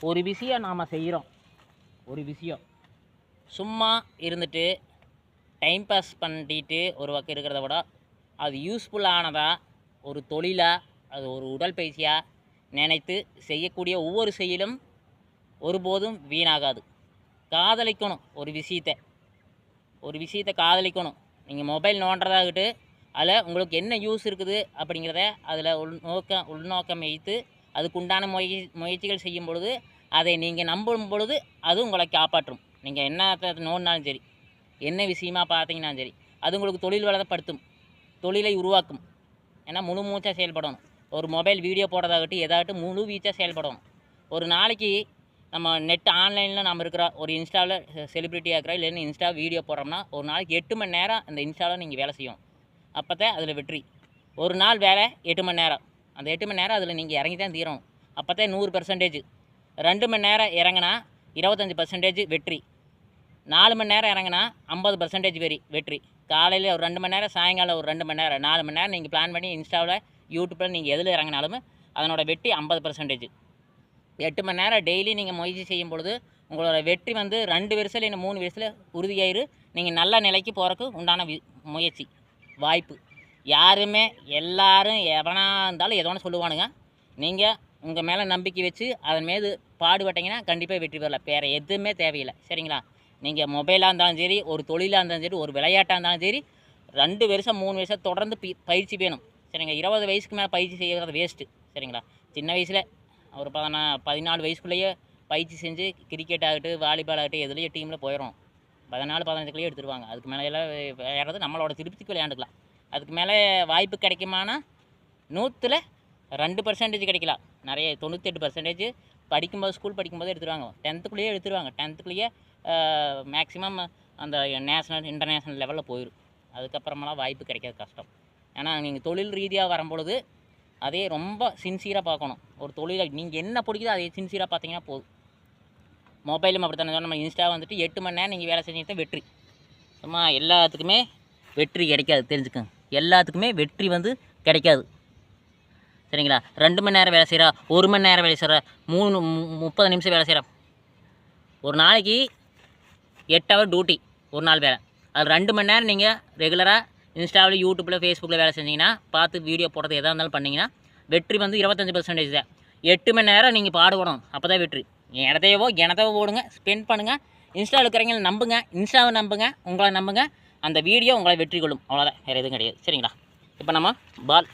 ஒரு விஷயம் நாம் செய்கிறோம் ஒரு விஷயம். சும்மா இருந்துட்டு டைம் பாஸ் பண்ணிட்டு ஒரு பக்கம் இருக்கிறத விட அது யூஸ்ஃபுல்லானதாக ஒரு தொழிலாக அது ஒரு உடற்பயிற்சியாக நினைத்து செய்யக்கூடிய ஒவ்வொரு செயலும் ஒருபோதும் வீணாகாது. காதலிக்கணும் ஒரு விஷயத்தை. ஒரு விஷயத்தை காதலிக்கணும். நீங்கள் மொபைல் நோண்டுறதாகட்டு அதில் உங்களுக்கு என்ன யூஸ் இருக்குது அப்படிங்கிறத அதில் உள்நோக்கம் உள்நோக்கம் வைத்து அதுக்குண்டான முய முயற்சிகள் செய்யும் பொழுது அதை நீங்கள் நம்பும் பொழுது அது உங்களை காப்பாற்றும். நீங்கள் என்ன நோண்டினாலும் சரி என்ன விஷயமா பார்த்தீங்கன்னா சரி அது உங்களுக்கு தொழில் வளப்படுத்தும் தொழிலை உருவாக்கும். ஏன்னா முழு மூச்சாக செயல்படணும். ஒரு மொபைல் வீடியோ போடுறதாகட்டும் எதாகட்டும் முழு வீச்சாக செயல்படணும். ஒரு நாளைக்கு நம்ம நெட் ஆன்லைனில் நம்ம இருக்கிற ஒரு இன்ஸ்டாவில் செலிப்ரிட்டியாக இருக்கிறோம் இல்லைன்னு இன்ஸ்டா வீடியோ போடுறோம்னா ஒரு நாளைக்கு எட்டு மணி நேரம் அந்த இன்ஸ்டாவில் நீங்கள் வேலை செய்யும் அப்போ தான் அதில் வெற்றி. ஒரு நாள் வேலை எட்டு மணி நேரம். அந்த எட்டு மணி நேரம் அதில் நீங்கள் இறங்கி தான் தீரணும். அப்போ தான் நூறு பர்சன்டேஜ் ரெண்டு மணி நேரம் இறங்கினா இருபத்தஞ்சி பர்சன்டேஜ் வெற்றி. நாலு மணி நேரம் இறங்கினா ஐம்பது பர்சன்டேஜ் வெறி வெற்றி. காலையில் ஒரு ரெண்டு மணி நேரம் சாயங்காலம் ஒரு ரெண்டு மணி நேரம். நாலு மணி நேரம் நீங்கள் பிளான் பண்ணி இன்ஸ்டாவில் யூடியூப்பில் நீங்கள் எதில் இறங்கினாலும் அதனோட வெற்றி ஐம்பது பர்சன்டேஜ் எட்டு மணி நேரம் டெய்லி நீங்கள் முயற்சி செய்யும் பொழுது உங்களோட வெற்றி வந்து ரெண்டு வருஷம் இல்லை மூணு வருஷத்தில் உறுதியாயிரு. நீங்கள் நல்ல நிலைக்கு போகிறக்கு உண்டான முயற்சி வாய்ப்பு. யாருமே எல்லாரும் எவனாக இருந்தாலும் எதோ ஒன்று சொல்லுவானுங்க. நீங்கள் உங்கள் மேலே நம்பிக்கை வச்சு அதன் மீது பாடுபட்டீங்கன்னா கண்டிப்பாக வெற்றி பெறலாம். வேறு எதுவுமே தேவையில்லை. சரிங்களா? நீங்கள் மொபைலாக இருந்தாலும் சரி ஒரு தொழிலாக இருந்தாலும் சரி ஒரு விளையாட்டாக இருந்தாலும் சரி ரெண்டு வருஷம் மூணு வருஷம் தொடர்ந்து பயிற்சி வேணும். சரிங்க? இருபது வயசுக்கு மேலே பயிற்சி செய்கிறது வேஸ்ட்டு சரிங்களா? சின்ன வயசில் ஒரு பதினா பதினாலு வயசுக்குள்ளேயே பயிற்சி செஞ்சு கிரிக்கெட் ஆகட்டும் வாலிபால் ஆகட்டும் எதுலேயும் டீமில் போயிடும் பதினாலு பதினஞ்சுக்குள்ளேயே எடுத்துருவாங்க. அதுக்கு மேலே எல்லாம் விளையாடுறது நம்மளோட திருப்திக்கு விளையாண்டுக்கலாம். அதுக்கு மேலே வாய்ப்பு கிடைக்குமானா நூற்றில் ரெண்டு பர்சன்டேஜ் கிடைக்கலாம். நிறைய தொண்ணூத்தெட்டு பர்சன்டேஜ் படிக்கும்போது ஸ்கூல் படிக்கும்போது எடுத்துருவாங்க. டென்த்துக்குள்ளேயே எடுத்துருவாங்க. டென்த்துக்குள்ளேயே மேக்ஸிமம் அந்த நேஷ்னல் இன்டர்நேஷ்னல் லெவலில் போயிடும் அதுக்கப்புறமெல்லாம் வாய்ப்பு கிடைக்காது கஷ்டம். ஏன்னா நீங்கள் தொழில் ரீதியாக வரும்பொழுது அதே ரொம்ப சின்சியராக பார்க்கணும். ஒரு தொழிலை நீங்கள் என்ன பிடிக்குதோ அதை சின்சியராக பார்த்தீங்கன்னா போதும். மொபைலும் அப்படி தானே நம்ம இன்ஸ்டா வந்துட்டு எட்டு மணி நேரம் நீங்கள் வேலை செஞ்சீங்கன்னா வெற்றி. சும்மா எல்லாத்துக்குமே வெற்றி கிடைக்காது. தெரிஞ்சுக்கோங்க. எல்லாத்துக்குமே வெற்றி வந்து கிடைக்காது. சரிங்களா? ரெண்டு மணி நேரம் வேலை செய்கிறா ஒரு மணி நேரம் வேலை செய்கிறா மூணு மு- முப்பது நிமிஷம் வேலை செய்கிறா ஒரு நாளைக்கு எட்டு ஹவர் டியூட்டி ஒரு நாள் வேலை. அது ரெண்டு மணி நேரம் நீங்கள் ரெகுலராக இன்ஸ்டாவில் யூடியூப்பில் ஃபேஸ்புக்கில் வேலை செஞ்சீங்கன்னா பார்த்து வீடியோ போடுறது எதாக இருந்தாலும் பண்ணிங்கன்னா வெற்றி வந்து இருபத்தஞ்சி பர்சன்டேஜ் தான். எட்டு மணி நேரம் நீங்கள் பாடுபடணும் அப்போ தான் வெற்றி. இடத்தையவோ கிணத்தவோ போடுங்க ஸ்பெண்ட் பண்ணுங்கள் இன்ஸ்டாவில் இருக்கிறவங்களை நம்புங்க இன்ஸ்டாவை நம்புங்க உங்களை நம்புங்க. அந்த வீடியோ உங்களை வெற்றி கொள்ளும். அவ்வளோதான் வேறு எதுவும் கிடையாது. சரிங்களா? இப்போ நம்ம பால்